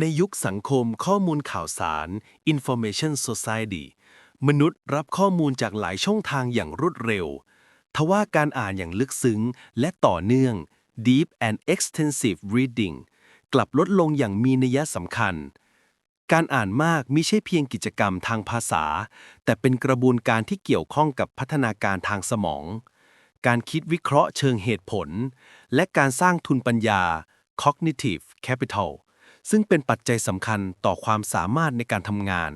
ในยุคสังคมข้อมูลข่าวสาร Information Society มนุษย์รับข้อมูลจากหลายช่องทางอย่างรวดเร็ว ทว่าการอ่านอย่างลึกซึ้งและต่อเนื่อง Deep and Extensive Reading กลับลดลงอย่างมีนัยสำคัญ การอ่านมากไม่ใช่เพียงกิจกรรมทางภาษา แต่เป็นกระบวนการที่เกี่ยวข้องกับพัฒนาการทางสมอง การคิดวิเคราะห์เชิงเหตุผล และการสร้างทุนปัญญา cognitive capital ซึ่งเป็นปัจจัยสำคัญต่อความสามารถในการทำงาน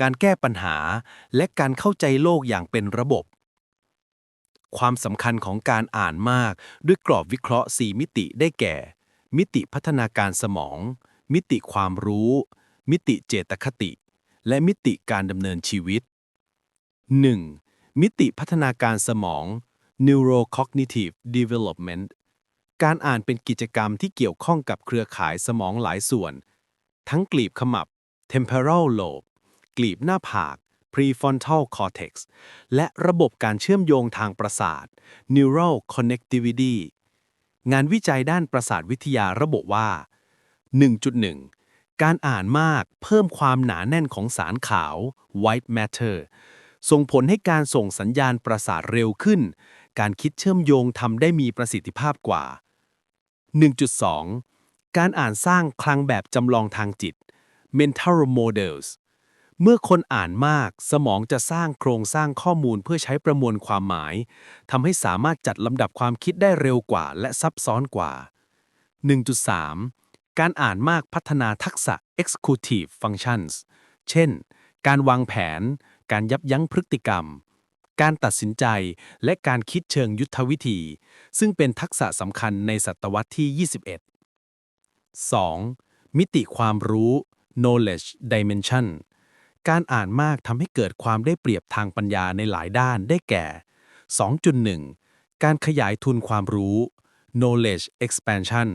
การแก้ปัญหา และการเข้าใจโลกอย่างเป็นระบบ ความสำคัญของการอ่านมากด้วยกรอบวิเคราะห์ 4 มิติได้แก่ มิติพัฒนาการสมอง มิติความรู้ มิติเจตคติ และมิติการดำเนินชีวิต 1. มิติพัฒนาการสมอง neurocognitive development การอ่านเป็นกิจกรรมที่เกี่ยวข้องกับเครือข่ายสมองหลายส่วน ทั้งกลีบขมับ temporal lobe กลีบหน้าผาก prefrontal cortex และระบบการเชื่อมโยงทางประสาท neural connectivity งานวิจัยด้านประสาทวิทยาระบุว่า 1.1 การอ่านมากเพิ่มความหนาแน่นของสารขาว white matter ส่งผลให้การส่งสัญญาณประสาทเร็วขึ้น การคิดเชื่อมโยงทำได้มีประสิทธิภาพกว่า 1.2 การอ่านสร้างคลังแบบจำลองทางจิต mental models เมื่อคนอ่านมาก สมองจะสร้างโครงสร้างข้อมูลเพื่อใช้ประมวลความหมายทำให้สามารถจัดลำดับความคิดได้เร็วกว่า และซับซ้อนกว่า 1.3 การอ่านมากพัฒนาทักษะ executive functions เช่น การวางแผน การยับยั้งพฤติกรรม การตัดสินใจ และการคิดเชิงยุทธวิธี ซึ่งเป็นทักษะสำคัญในศตวรรษที่ 21 2. มิติความรู้ knowledge dimension การอ่านมากทำให้เกิดความได้เปรียบทางปัญญาในหลายด้านได้แก่ 2.1 การขยายทุนความรู้ knowledge expansion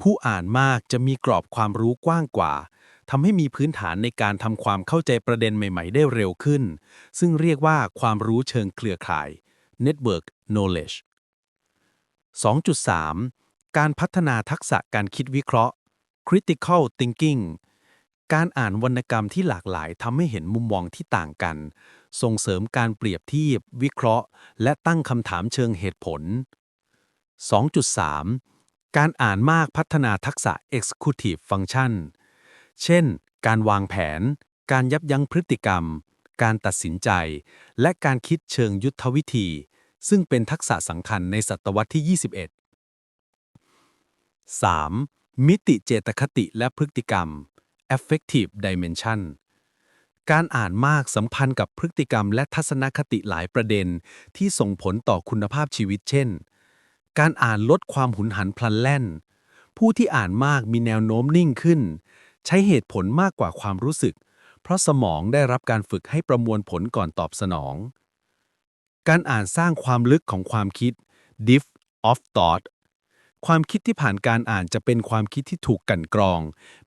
ผู้อ่านมากจะมีกรอบความรู้กว้างกว่า ทำให้มีพื้นฐานในการทำความเข้าใจประเด็นใหม่ ๆ ได้เร็วขึ้น ซึ่งเรียกว่าความรู้เชิงเครือข่าย network knowledge 2.3 การพัฒนาทักษะการคิดวิเคราะห์ critical thinking การอ่านวรรณกรรมที่หลากหลายทำให้เห็นมุมมองที่ต่างกัน ส่งเสริมการเปรียบเทียบ วิเคราะห์ และตั้งคำถามเชิงเหตุผล 2.3 การอ่านมากพัฒนาทักษะ executive function เช่น การวางแผน การยับยั้งพฤติกรรม การตัดสินใจ และการคิดเชิงยุทธวิธี ซึ่งเป็นทักษะสำคัญในศตวรรษที่ 21 3. มิติเจตคติและพฤติกรรม affective dimension การอ่านมากสัมพันธ์กับพฤติกรรมและทัศนคติหลายประเด็น ที่ส่งผลต่อคุณภาพชีวิตเช่น การอ่านลดความหุนหันพลันแล่น ผู้ที่อ่านมากมีแนวโน้มนิ่งขึ้น ใช้เหตุผลมากกว่าความรู้สึก เพราะสมองได้รับการฝึกให้ประมวลผลก่อนตอบสนอง การอ่านสร้างความลึกของความคิด depth of thought ความคิดที่ผ่านการอ่านจะเป็นความคิดที่ถูกกลั่นกรอง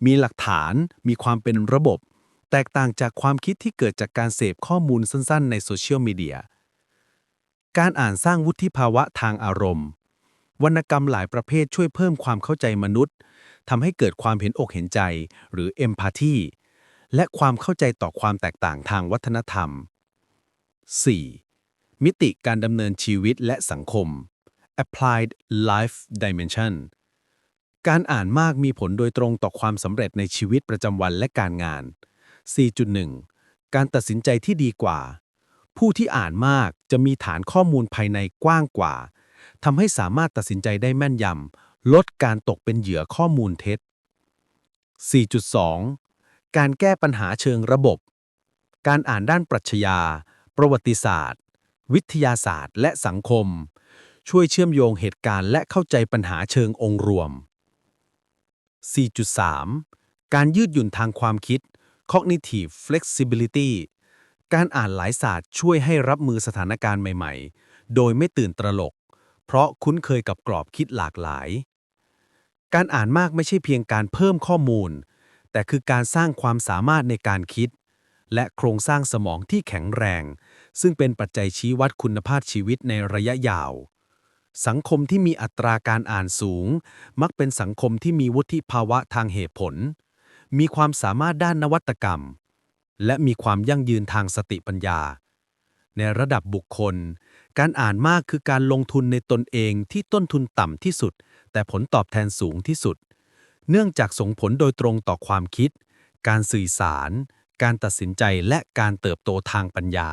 มีหลักฐาน มีความเป็นระบบ แตกต่างจากความคิดที่เกิดจากการเสพข้อมูลสั้นๆ ในโซเชียลมีเดีย การอ่านสร้างวุฒิภาวะทางอารมณ์ วรรณกรรมหลายประเภทช่วยเพิ่มความเข้าใจมนุษย์ทำให้เกิดความเห็นอกเห็นใจ หรือเอมพัตตีและความเข้าใจต่อความแตกต่างทางวัฒนธรรม 4. มิติการดำเนินชีวิตและสังคม applied life dimension การอ่านมากมีผลโดยตรงต่อความสำเร็จในชีวิตประจำวันและการงาน 4.1 การตัดสินใจที่ดีกว่า ผู้ที่อ่านมากจะมีฐานข้อมูลภายในกว้างกว่า ทำให้สามารถตัดสินใจได้แม่นยำลดการตกเป็นเหยื่อข้อมูลเท็จ 4.2 การแก้ปัญหาเชิงระบบ การอ่านด้านปรัชญา ประวัติศาสตร์ วิทยาศาสตร์ และสังคม ช่วยเชื่อมโยงเหตุการณ์และเข้าใจปัญหาเชิงองค์รวม 4.3 การยืดหยุ่นทางความคิด cognitive flexibility การอ่านหลายศาสตร์ช่วยให้รับมือสถานการณ์ใหม่ ๆ โดยไม่ตื่นตระหลก เพราะคุ้นเคยกับกรอบคิดหลากหลาย การอ่านมากไม่ใช่เพียงการเพิ่มข้อมูล แต่คือการสร้างความสามารถในการคิด และโครงสร้างสมองที่แข็งแรง ซึ่งเป็นปัจจัยชี้วัดคุณภาพชีวิตในระยะยาว สังคมที่มีอัตราการอ่านสูง มักเป็นสังคมที่มีวุฒิภาวะทางเหตุผล มีความสามารถด้านนวัตกรรม และมีความยั่งยืนทางสติปัญญา ในระดับบุคคล การอ่านมากคือการลงทุนในตนเองที่ต้นทุนต่ำที่สุด แต่ผลตอบแทนสูงที่สุด เนื่องจากส่งผลโดยตรงต่อความคิด การสื่อสาร การตัดสินใจและการเติบโตทางปัญญา